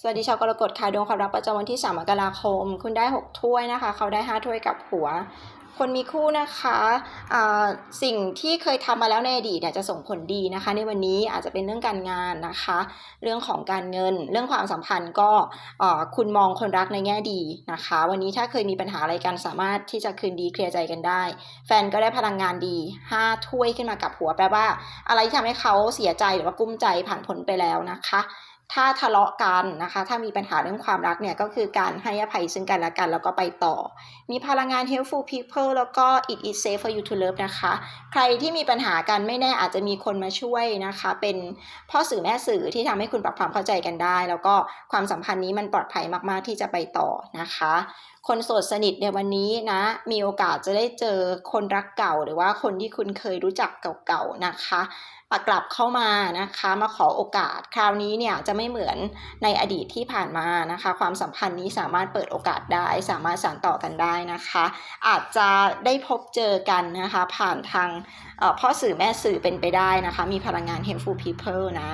สวัสดีชาวกรกฎค่ะดวงความรักประจำวันที่ 3 มกราคม คุณได้ 6 ถ้วยนะคะ เขาได้ 5 ถ้วยกับหัว คนมีคู่นะคะอ่าสิ่งที่เคยทำมาแล้วในอดีตเนี่ยจะส่งผลดีนะคะ ในวันนี้อาจจะเป็นเรื่องการงานนะคะ เรื่องของการเงิน เรื่องความสัมพันธ์ก็อ่อคุณมองคนรักในแง่ดีนะคะ วันนี้ถ้าเคยมีปัญหาอะไรกันสามารถที่จะคืนดีเคลียร์ใจกันได้ แฟนก็ได้พลังงานดี 5 ถ้วยขึ้นมากับหัวแปลว่า อะไรที่ทำให้เขาเสียใจหรือว่ากุ้มใจผ่านพ้นไปแล้วนะคะถ้าทะเลาะกันนะคะ ถ้ามีปัญหาเรื่องความรักเนี่ยก็คือการให้อภัยซึ่งกันและกัน แล้วก็ไปต่อ มีพลังงาน helpful people แล้วก็ it is safe for you to love นะคะ ใครที่มีปัญหากันไม่แน่อาจจะมีคนมาช่วยนะคะ เป็นพ่อสื่อแม่สื่อที่ทำให้คุณปรับความเข้าใจกันได้ แล้วก็ความสัมพันธ์นี้มันปลอดภัยมาก ๆ ที่จะไปต่อนะคะ คนโสดสนิทในวันนี้นะ มีโอกาสจะได้เจอคนรักเก่า หรือว่าคนที่คุณเคยรู้จักเก่าๆนะคะกลับเข้ามานะคะมาขอโอกาสคราวนี้เนี่ยจะไม่เหมือนในอดีตที่ผ่านมานะคะ ความสัมพันธ์นี้สามารถเปิดโอกาสได้ สามารถสานต่อกันได้นะคะ อาจจะได้พบเจอกันนะคะผ่านทางพ่อสื่อแม่สื่อเป็นไปได้นะคะ มีพลังงาน helpful people นะ